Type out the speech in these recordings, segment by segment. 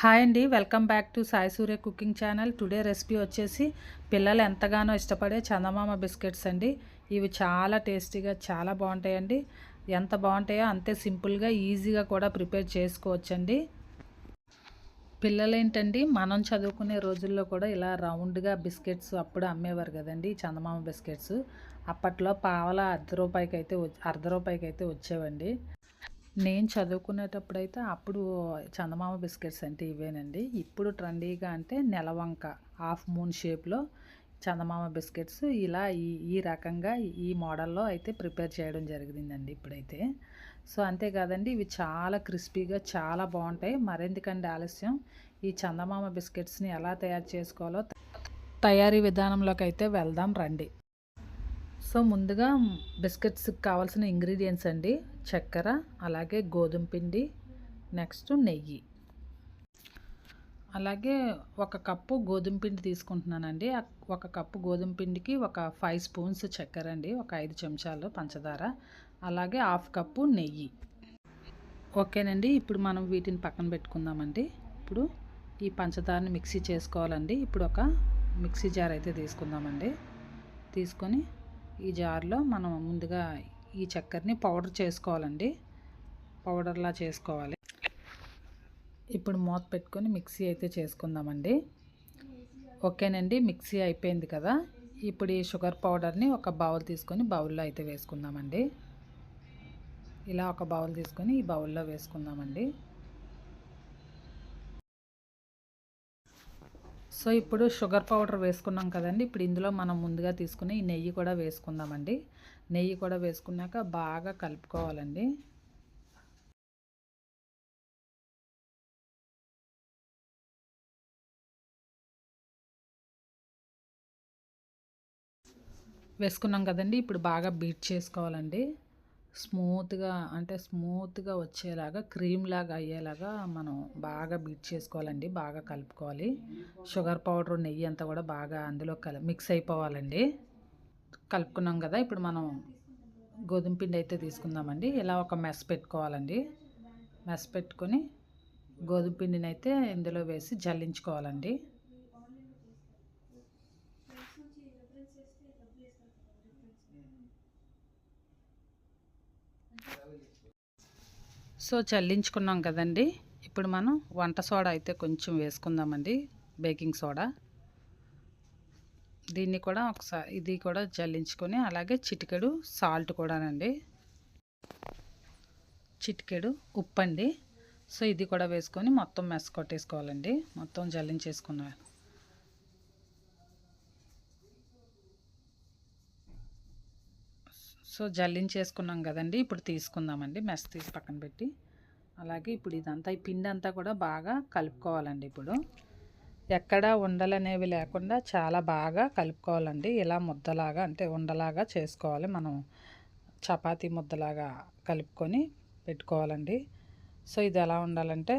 Hi అండి welcome back to Sai Surya cooking channel. Today recipe వచ్చేసి పిల్లలు ఎంతగానో ఇష్టపడే చందమామ బిస్కెట్స్ అండి. ఇవి చాలా టేస్టీగా చాలా బాగుంటాయండి. ఎంత బాగుంటాయో అంతే సింపుల్గా ఈజీగా కూడా ప్రిపేర్ చేసుకోవచ్చండి. పిల్లలేంటండి మనం చదువుకునే రోజుల్లో కూడా ఇలా రౌండ్గా బిస్కెట్స్ అప్పుడు అమ్మేవారు కదండి చందమామ బిస్కెట్స్. అప్పట్లో పావల అర్ధ రూపాయికి అయితే అర్ధ రూపాయికి అయితే వచ్చేవండి. నేను చదువుకునేటప్పుడు అయితే అప్పుడు చందమామ బిస్కెట్స్ అంటే ఇవేనండి. ఇప్పుడు ట్రెండీగా అంటే నెలవంక హాఫ్ మూన్ షేప్లో చందమామ బిస్కెట్స్ ఇలా ఈ ఈ రకంగా ఈ మోడల్లో అయితే ప్రిపేర్ చేయడం జరిగిందండి ఇప్పుడైతే. సో అంతేకాదండి ఇవి చాలా క్రిస్పీగా చాలా బాగుంటాయి. మరెందుకండి ఆలస్యం? ఈ చందమామ బిస్కెట్స్ని ఎలా తయారు చేసుకోవాలో తయారీ విధానంలోకి అయితే వెళ్దాం రండి. సో ముందుగా బిస్కెట్స్కి కావాల్సిన ఇంగ్రీడియంట్స్ అండి. చక్కెర అలాగే గోధుమ పిండి నెక్స్ట్ నెయ్యి. అలాగే ఒక కప్పు గోధుమ పిండి తీసుకుంటున్నానండి. ఒక కప్పు గోధుమ పిండికి ఒక ఫైవ్ స్పూన్స్ చక్కెర అండి. ఒక ఐదు చెంచాలు పంచదార. అలాగే హాఫ్ కప్పు నెయ్యి. ఓకేనండి. ఇప్పుడు మనం వీటిని పక్కన పెట్టుకుందామండి. ఇప్పుడు ఈ పంచదారని మిక్సీ చేసుకోవాలండి. ఇప్పుడు ఒక మిక్సీ జార్ అయితే తీసుకుందామండి. తీసుకొని ఈ జార్లో మనం ముందుగా ఈ చక్కెరని పౌడర్ చేసుకోవాలండి. పౌడర్లా చేసుకోవాలి. ఇప్పుడు మూత పెట్టుకొని మిక్సీ అయితే చేసుకుందామండి. ఓకేనండి మిక్సీ అయిపోయింది కదా. ఇప్పుడు ఈ షుగర్ పౌడర్ని ఒక బౌల్ తీసుకొని బౌల్లో అయితే వేసుకుందామండి. ఇలా ఒక బౌల్ తీసుకొని ఈ బౌల్లో వేసుకుందామండి. సో ఇప్పుడు షుగర్ పౌడర్ వేసుకున్నాం కదండి. ఇప్పుడు ఇందులో మనం ముందుగా తీసుకుని ఈ నెయ్యి కూడా వేసుకుందామండి. నెయ్యి కూడా వేసుకున్నాక బాగా కలుపుకోవాలండి. వేసుకున్నాం కదండి. ఇప్పుడు బాగా బీట్ చేసుకోవాలండి. స్మూత్గా అంటే స్మూత్గా వచ్చేలాగా క్రీమ్ లాగా అయ్యేలాగా మనం బాగా బీట్ చేసుకోవాలండి బాగా కలుపుకోవాలి. షుగర్ పౌడర్ నెయ్యి అంతా కూడా బాగా అందులో కల మిక్స్ అయిపోవాలండి. కలుపుకున్నాం కదా ఇప్పుడు మనం గోధుమ పిండి అయితే తీసుకుందామండి. ఇలా ఒక మెస్ పెట్టుకోవాలండి. మెస్ పెట్టుకొని గోధుమ పిండిని అయితే ఇందులో వేసి జల్లించుకోవాలండి. సో చల్లించుకున్నాం కదండి. ఇప్పుడు మనం వంట సోడా అయితే కొంచెం వేసుకుందామండి. Baking soda. దీన్ని కూడా ఒకసారి ఇది కూడా చల్లించుకొని అలాగే చిటికెడు సాల్ట్ కూడానండి. చిటికెడు ఉప్పు అండి సో ఇది కూడా వేసుకొని మొత్తం మెస్ కొట్టేసుకోవాలండి. మొత్తం జల్లించేసుకున్నాను సో జల్లించేసుకున్నాం కదండి. ఇప్పుడు తీసుకుందామండి. మెస్ తీసి పక్కన పెట్టి. అలాగే ఇప్పుడు ఇదంతా ఈ పిండి అంతా కూడా బాగా కలుపుకోవాలండి ఇప్పుడు. ఎక్కడ ఉండలనేవి లేకుండా చాలా బాగా కలుపుకోవాలండి. ఇలా ముద్దలాగా అంటే ఉండలాగా చేసుకోవాలి. మనం చపాతీ ముద్దలాగా కలుపుకొని పెట్టుకోవాలండి. సో ఇది ఎలా ఉండాలంటే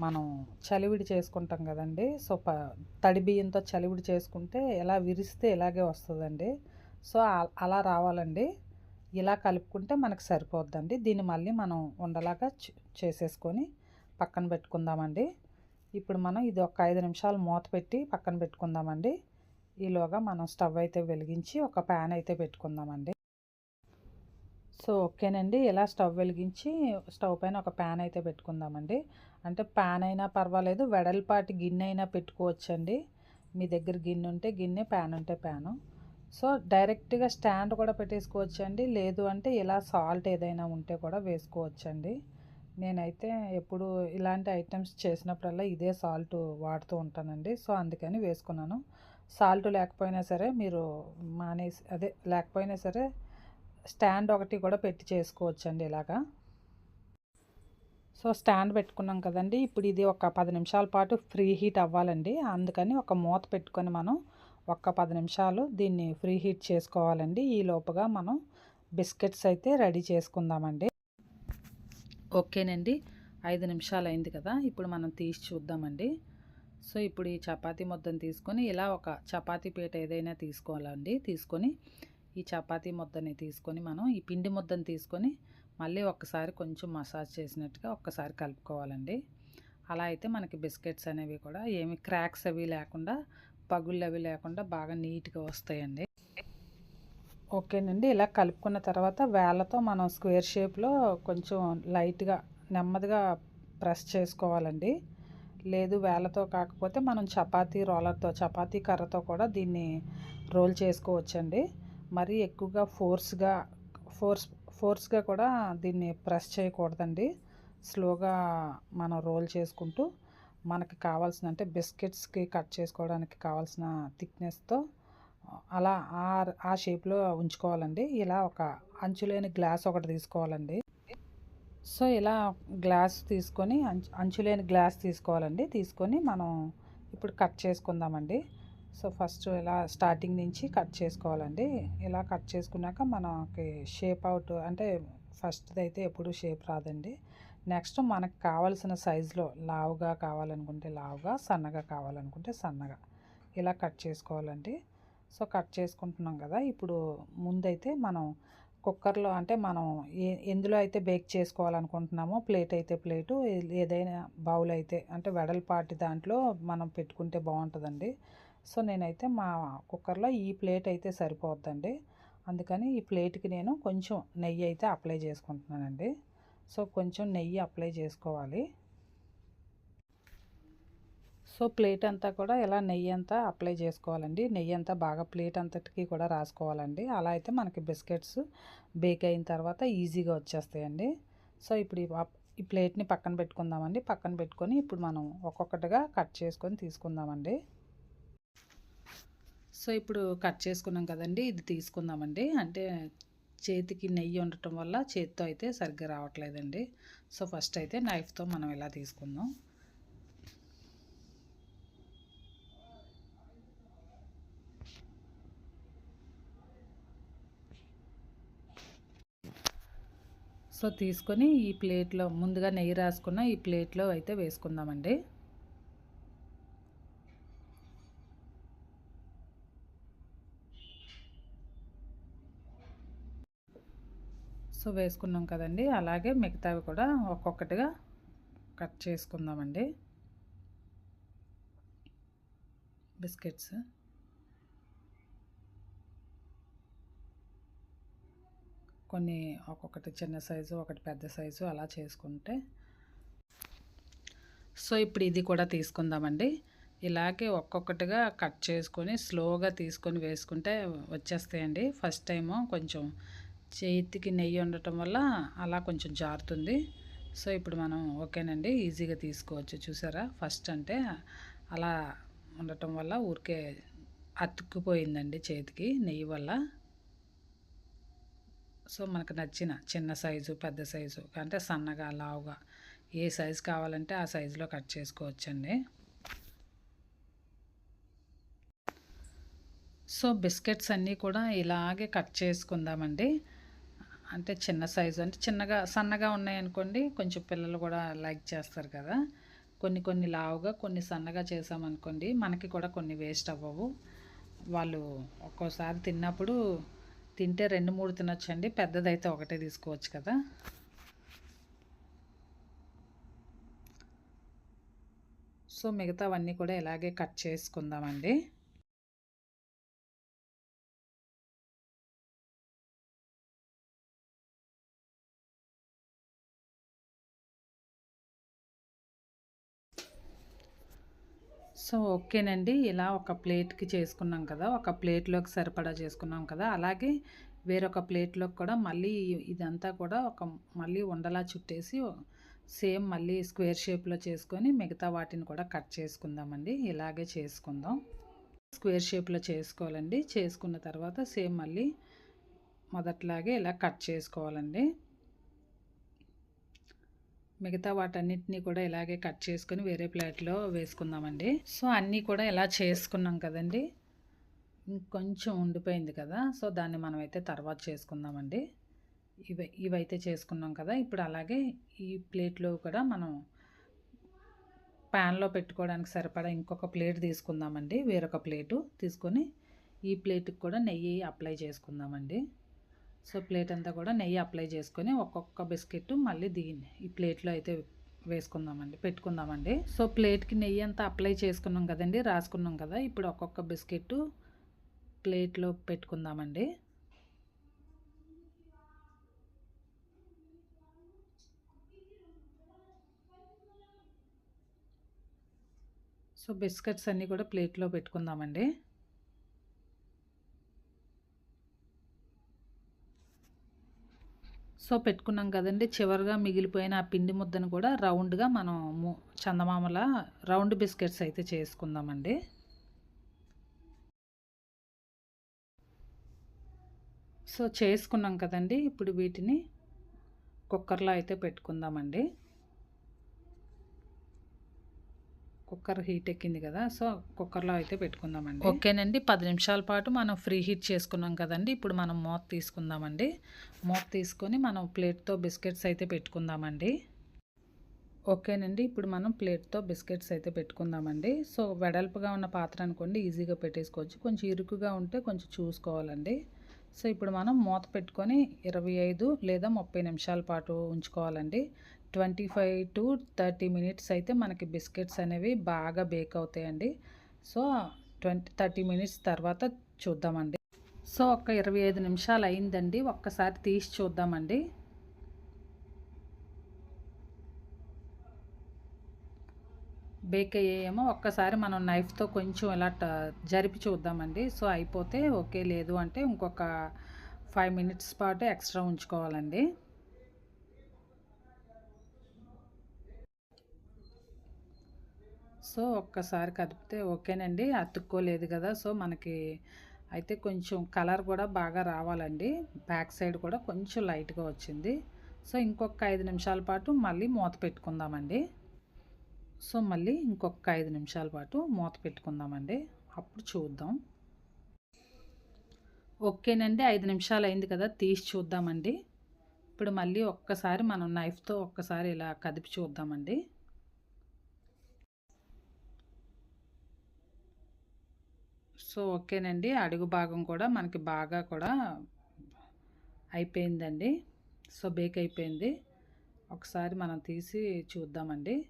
మనం చలివిడి చేసుకుంటాం కదండి. సో ప తడి బియ్యంతో చలివిడి చేసుకుంటే ఎలా విరిస్తే ఇలాగే వస్తుందండి. సో అలా రావాలండి. ఇలా కలుపుకుంటే మనకు సరిపోద్దండి. దీన్ని మళ్ళీ మనం ఉండలాగా చేసేసుకొని పక్కన పెట్టుకుందామండి. ఇప్పుడు మనం ఇది ఒక ఐదు నిమిషాలు మూత పెట్టి పక్కన పెట్టుకుందామండి. ఈలోగా మనం స్టవ్ అయితే వెలిగించి ఒక ప్యాన్ అయితే పెట్టుకుందామండి. సో ఓకేనండి. ఇలా స్టవ్ వెలిగించి స్టవ్ పైన ఒక ప్యాన్ అయితే పెట్టుకుందామండి. అంటే ప్యాన్ అయినా పర్వాలేదు వెడల్పాటి గిన్నె అయినా పెట్టుకోవచ్చండి. మీ దగ్గర గిన్నె ఉంటే గిన్నె ప్యాన్ ఉంటే ప్యాను. సో డైరెక్ట్గా స్టాండ్ కూడా పెట్టేసుకోవచ్చండి. లేదు అంటే ఇలా సాల్ట్ ఏదైనా ఉంటే కూడా వేసుకోవచ్చండి. నేనైతే ఎప్పుడు ఇలాంటి ఐటమ్స్ చేసినప్పుడల్లా ఇదే సాల్ట్ వాడుతూ ఉంటానండి. సో అందుకని వేసుకున్నాను. సాల్ట్ లేకపోయినా సరే మీరు మానేసి అదే లేకపోయినా సరే స్టాండ్ ఒకటి కూడా పెట్టి చేసుకోవచ్చండి ఇలాగా. సో స్టాండ్ పెట్టుకున్నాం కదండి. ఇప్పుడు ఇది ఒక పది నిమిషాల పాటు ఫ్రీ హీట్ అవ్వాలండి. అందుకని ఒక మూత పెట్టుకొని మనం ఒక్క పది నిమిషాలు దీన్ని ఫ్రీ హీట్ చేసుకోవాలండి. ఈ లోపుగా మనం బిస్కెట్స్ అయితే రెడీ చేసుకుందామండి. ఓకేనండి. ఐదు నిమిషాలు అయింది కదా. ఇప్పుడు మనం తీసి చూద్దామండి. సో ఇప్పుడు ఈ చపాతీ ముద్దను తీసుకొని ఇలా ఒక చపాతీ పీట ఏదైనా తీసుకోవాలండి. తీసుకొని ఈ చపాతీ ముద్దని తీసుకొని మనం ఈ పిండి ముద్దను తీసుకొని మళ్ళీ ఒక్కసారి కొంచెం మసాజ్ చేసినట్టుగా ఒక్కసారి కలుపుకోవాలండి. అలా అయితే మనకి బిస్కెట్స్ అనేవి కూడా ఏమి క్రాక్స్ అవి లేకుండా పగుళ్ళు అవి లేకుండా బాగా నీట్గా వస్తాయండి. ఓకేనండి. ఇలా కలుపుకున్న తర్వాత వేళ్ళతో మనం స్క్వేర్ షేప్లో కొంచెం లైట్గా నెమ్మదిగా ప్రెస్ చేసుకోవాలండి. లేదు వేళ్ళతో కాకపోతే మనం చపాతీ రోలర్తో చపాతీ కర్రతో కూడా దీన్ని రోల్ చేసుకోవచ్చండి. మరి ఎక్కువగా ఫోర్స్గా ఫోర్స్ ఫోర్స్గా కూడా దీన్ని ప్రెస్ చేయకూడదండి. స్లోగా మనం రోల్ చేసుకుంటూ మనకి కావాల్సిన అంటే బిస్కెట్స్కి కట్ చేసుకోవడానికి కావాల్సిన థిక్నెస్తో అలా ఆ ఆ షేప్లో ఉంచుకోవాలండి. ఇలా ఒక అంచులేని గ్లాస్ ఒకటి తీసుకోవాలండి. సో ఇలా గ్లాస్ తీసుకొని అంచు అంచులేని గ్లాస్ తీసుకోవాలండి. తీసుకొని మనం ఇప్పుడు కట్ చేసుకుందామండి. సో ఫస్ట్ ఇలా స్టార్టింగ్ నుంచి కట్ చేసుకోవాలండి. ఇలా కట్ చేసుకున్నాక మనకి షేప్ అవుట్ అంటే ఫస్ట్ది అయితే ఎప్పుడు షేప్ రాదండి. నెక్స్ట్ మనకు కావాల్సిన సైజులో లావుగా కావాలనుకుంటే లావుగా సన్నగా కావాలనుకుంటే సన్నగా ఇలా కట్ చేసుకోవాలండి. సో కట్ చేసుకుంటున్నాం కదా ఇప్పుడు ముందైతే మనం కుక్కర్లో అంటే మనం ఏ ఎందులో అయితే బేక్ చేసుకోవాలనుకుంటున్నామో ప్లేట్ అయితే ప్లేటు ఏదైనా బౌల్ అయితే అంటే వెడల్పాటి దాంట్లో మనం పెట్టుకుంటే బాగుంటుందండి సో నేనైతే మా కుక్కర్లో ఈ ప్లేట్ అయితే సరిపోద్దండి. అందుకని ఈ ప్లేట్కి నేను కొంచెం నెయ్యి అయితే అప్లై చేసుకుంటున్నానండి. సో కొంచెం నెయ్యి అప్లై చేసుకోవాలి. సో ప్లేట్ అంతా కూడా ఇలా నెయ్యి అంతా అప్లై చేసుకోవాలండి? నెయ్యి అంతా బాగా ప్లేట్ అంతటికి కూడా రాసుకోవాలండి. అలా అయితే మనకి బిస్కెట్స్ బేక్ అయిన తర్వాత ఈజీగా వచ్చేస్తాయండి. సో ఇప్పుడు ఈ ప్లేట్ని పక్కన పెట్టుకుందామండి. పక్కన పెట్టుకొని ఇప్పుడు మనం ఒక్కొక్కటిగా కట్ చేసుకొని తీసుకుందామండి. సో ఇప్పుడు కట్ చేసుకున్నాం కదండి ఇది తీసుకుందామండి. అంటే చేతికి నెయ్యి ఉండటం వల్ల చేతితో అయితే సరిగ్గా రావట్లేదండి. సో ఫస్ట్ అయితే నైఫ్తో మనం ఇలా తీసుకుందాం. సో తీసుకొని ఈ ప్లేట్లో ముందుగా నెయ్యి రాసుకున్న ఈ ప్లేట్లో అయితే వేసుకుందామండి. సో వేసుకున్నాం కదండి. అలాగే మిగతావి కూడా ఒక్కొక్కటిగా కట్ చేసుకుందామండి. బిస్కెట్స్. కొన్ని ఒక్కొక్కటి చిన్న సైజు ఒకటి పెద్ద సైజు అలా చేసుకుంటే సో ఇప్పుడు ఇది కూడా తీసుకుందామండి. ఇలాగే ఒక్కొక్కటిగా కట్ చేసుకొని స్లోగా తీసుకొని వేసుకుంటే వచ్చేస్తాయండి. ఫస్ట్ టైము కొంచెం చేతికి నెయ్యి ఉండటం వల్ల అలా కొంచెం జారుతుంది. సో ఇప్పుడు మనం ఓకేనండి ఈజీగా తీసుకోవచ్చు. చూసారా? ఫస్ట్ అంటే అలా ఉండటం వల్ల ఊరికే అతుక్కుపోయిందండి చేతికి నెయ్యి వల్ల. సో మనకు నచ్చిన చిన్న సైజు పెద్ద సైజు అంటే సన్నగా లావుగా ఏ సైజు కావాలంటే ఆ సైజులో కట్ చేసుకోవచ్చండి. సో బిస్కెట్స్ అన్నీ కూడా ఇలాగే కట్ చేసుకుందామండి. అంటే చిన్న సైజు అంటే చిన్నగా సన్నగా ఉన్నాయనుకోండి కొంచెం పిల్లలు కూడా లైక్ చేస్తారు కదా. కొన్ని కొన్ని లావుగా కొన్ని సన్నగా చేసామనుకోండి మనకి కూడా కొన్ని వేస్ట్ అవ్వవు. వాళ్ళు ఒక్కోసారి తిన్నప్పుడు తింటే రెండు మూడు తినొచ్చండి. పెద్దదైతే ఒకటే తీసుకోవచ్చు కదా. సో మిగతావన్నీ కూడా ఇలాగే కట్ చేసుకుందామండి. సో ఓకేనండి. ఇలా ఒక ప్లేట్కి చేసుకున్నాం కదా ఒక ప్లేట్లోకి సరిపడా చేసుకున్నాం కదా అలాగే వేరొక ప్లేట్లోకి కూడా మళ్ళీ ఇదంతా కూడా ఒక మళ్ళీ ఉండలా చుట్టేసి సేమ్ మళ్ళీ స్క్వేర్ షేప్లో చేసుకొని మిగతా వాటిని కూడా కట్ చేసుకుందామండి. ఇలాగే చేసుకుందాం. స్క్వేర్ షేప్లో చేసుకోవాలండి. చేసుకున్న తర్వాత సేమ్ మళ్ళీ మొదట్లాగే ఇలా కట్ చేసుకోవాలండి. మిగతా వాటన్నిటిని కూడా ఇలాగే కట్ చేసుకుని వేరే ప్లేట్లో వేసుకుందామండి. సో అన్నీ కూడా ఇలా చేసుకున్నాం కదండి. ఇంకొంచెం ఉండిపోయింది కదా. సో దాన్ని మనం అయితే తర్వాత చేసుకుందామండి. ఇవి ఇవైతే చేసుకున్నాం కదా. ఇప్పుడు అలాగే ఈ ప్లేట్లో కూడా మనం ప్యాన్లో పెట్టుకోవడానికి సరిపడా ఇంకొక ప్లేట్ తీసుకుందామండి. వేరొక ప్లేటు తీసుకొని ఈ ప్లేట్కి కూడా నెయ్యి అప్లై చేసుకుందామండి. సో ప్లేట్ అంతా కూడా నెయ్యి అప్లై చేసుకొని ఒక్కొక్క బిస్కెట్ మళ్ళీ దీన్ని ఈ ప్లేట్లో అయితే వేసుకుందామండి పెట్టుకుందామండి. సో ప్లేట్కి నెయ్యి అంతా అప్లై చేసుకున్నాం కదండి రాసుకున్నాం కదా ఇప్పుడు ఒక్కొక్క బిస్కెట్ ప్లేట్లో పెట్టుకుందామండి. సో బిస్కెట్స్ అన్నీ కూడా ప్లేట్లో పెట్టుకుందామండి. సో పెట్టుకున్నాం కదండి. చివరిగా మిగిలిపోయిన ఆ పిండి ముద్దను కూడా రౌండ్గా మనం చందమామల రౌండ్ బిస్కెట్స్ అయితే చేసుకుందామండి. సో చేసుకున్నాం కదండి. ఇప్పుడు వీటిని కుక్కర్లో అయితే పెట్టుకుందామండి. కుక్కర్ హీట్ ఎక్కింది కదా సో కుక్కర్లో అయితే పెట్టుకుందామండి. ఓకేనండి. పది నిమిషాల పాటు మనం ఫ్రీ హీట్ చేసుకున్నాం కదండి. ఇప్పుడు మనం మూత తీసుకుందామండి. మోత తీసుకొని మనం ప్లేట్తో బిస్కెట్స్ అయితే పెట్టుకుందామండి. ఓకేనండి. ఇప్పుడు మనం ప్లేట్తో బిస్కెట్స్ అయితే పెట్టుకుందామండి. సో వెడల్పుగా ఉన్న పాత్ర అనుకోండి ఈజీగా పెట్టేసుకోవచ్చు. కొంచెం ఇరుకుగా ఉంటే కొంచెం చూసుకోవాలండి. సో ఇప్పుడు మనం మూత పెట్టుకొని ఇరవై ఐదు లేదా ముప్పై నిమిషాల పాటు ఉంచుకోవాలండి. Twenty five to thirty minutes అయితే మనకి బిస్కెట్స్ అనేవి బాగా బేక్ అవుతాయండి. సో ట్వంటీ థర్టీ మినిట్స్ తర్వాత చూద్దామండి. సో ఒక ఇరవై ఐదు నిమిషాలు అయిందండి. ఒక్కసారి తీసి చూద్దామండి. బేక్ అయ్యేమో ఒక్కసారి మనం నైఫ్తో కొంచెం ఇలా జరిపి చూద్దామండి. సో అయిపోతే ఓకే లేదు అంటే ఇంకొక ఫైవ్ మినిట్స్ పాటు ఎక్స్ట్రా ఉంచుకోవాలండి. సో ఒక్కసారి కదిపితే ఓకేనండి. అతుక్కోలేదు కదా! సో మనకి అయితే కొంచెం కలర్ కూడా బాగా రావాలండి. బ్యాక్ సైడ్ కూడా కొంచెం లైట్గా వచ్చింది. సో ఇంకొక ఐదు నిమిషాల పాటు మళ్ళీ మూత పెట్టుకుందామండి. సో మళ్ళీ ఇంకొక ఐదు నిమిషాల పాటు మూత పెట్టుకుందామండి. అప్పుడు చూద్దాం. ఓకేనండి. ఐదు నిమిషాలు అయింది కదా! తీసి చూద్దామండి. ఇప్పుడు మళ్ళీ ఒక్కసారి మనం నైఫ్తో ఒక్కసారి ఇలా కదిపి చూద్దామండి. సో ఓకేనండి. అడుగు భాగం కూడా మనకి బాగా కూడా అయిపోయిందండి. సో బేక్ అయిపోయింది. ఒకసారి మనం తీసి చూద్దామండి.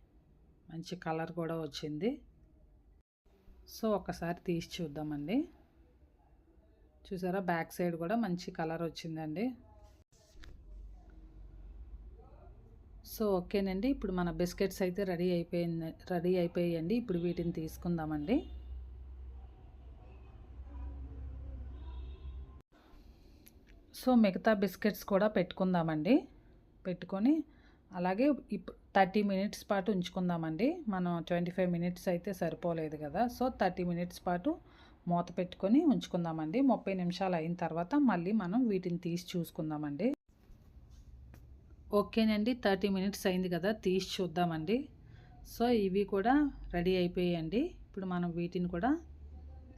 మంచి కలర్ కూడా వచ్చింది. సో ఒకసారి తీసి చూద్దామండి. చూసారా? బ్యాక్ సైడ్ కూడా మంచి కలర్ వచ్చిందండి. సో ఓకేనండి. ఇప్పుడు మన బిస్కెట్స్ అయితే రెడీ అయిపోయింది రెడీ అయిపోయాయండి. ఇప్పుడు వీటిని తీసుకుందామండి. సో మిగతా బిస్కెట్స్ కూడా పెట్టుకుందామండి. పెట్టుకొని అలాగే ఇప్పుడు థర్టీ మినిట్స్ పాటు ఉంచుకుందామండి. మనం ట్వంటీ ఫైవ్ మినిట్స్ అయితే సరిపోలేదు కదా. సో థర్టీ మినిట్స్ పాటు మూత పెట్టుకొని ఉంచుకుందామండి. ముప్పై నిమిషాలు అయిన తర్వాత మళ్ళీ మనం వీటిని తీసి చూసుకుందామండి. ఓకేనండి. థర్టీ మినిట్స్ అయింది కదా తీసి చూద్దామండి. సో ఇవి కూడా రెడీ అయిపోయాయండి. ఇప్పుడు మనం వీటిని కూడా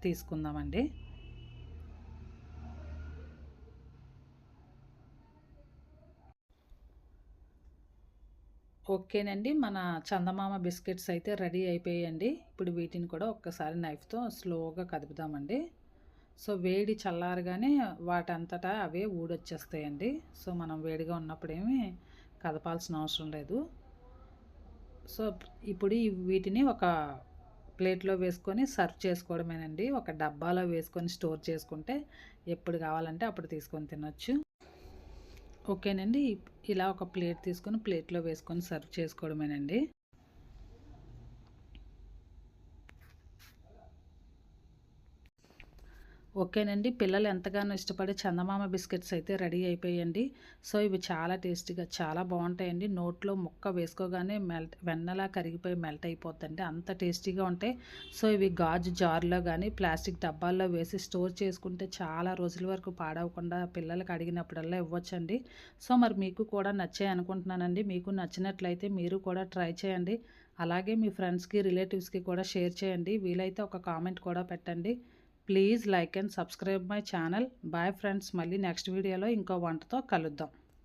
తీసుకుందామండి. ఓకేనండి. మన చందమామ బిస్కెట్స్ అయితే రెడీ అయిపోయాయండి. ఇప్పుడు వీటిని కూడా ఒక్కసారి నైఫ్తో స్లోగా కదుపుదామండి. సో వేడి చల్లారగానే వాటంతటా అవే ఊడొచ్చేస్తాయండి. సో మనం వేడిగా ఉన్నప్పుడేమీ కదపాల్సిన అవసరం లేదు. సో ఇప్పుడు వీటిని ఒక ప్లేట్లో వేసుకొని సర్వ్ చేసుకోవడమేనండి. ఒక డబ్బాలో వేసుకొని స్టోర్ చేసుకుంటే ఎప్పుడు కావాలంటే అప్పుడు తీసుకొని తినొచ్చు. ఓకేనండి. ఇలా ఒక ప్లేట్ తీసుకొని ప్లేట్లో వేసుకొని సర్వ్ చేసుకోవడమేనండి. ఓకేనండి. పిల్లలు ఎంతగానో ఇష్టపడే చందమామ బిస్కెట్స్ అయితే రెడీ అయిపోయాయండి. సో ఇవి చాలా టేస్టీగా చాలా బాగుంటాయండి. నోట్లో ముక్క వేసుకోగానే మెల్ట్ వెన్నలా కరిగిపోయి మెల్ట్ అయిపోతుందండి అంత టేస్టీగా ఉంటాయి. సో ఇవి గాజు జార్లో కానీ ప్లాస్టిక్ డబ్బాల్లో వేసి స్టోర్ చేసుకుంటే చాలా రోజుల వరకు పాడవకుండా పిల్లలకు అడిగినప్పుడల్లా ఇవ్వచ్చండి. సో మరి మీకు కూడా నచ్చాయి అనుకుంటున్నానండి. మీకు నచ్చినట్లయితే మీరు కూడా ట్రై చేయండి. అలాగే మీ ఫ్రెండ్స్కి రిలేటివ్స్కి కూడా షేర్ చేయండి. వీలైతే ఒక కామెంట్ కూడా పెట్టండి. Please like and subscribe my channel. Bye friends మళ్ళీ నెక్స్ట్ వీడియోలో ఇంకో వంటతో కలుద్దాం.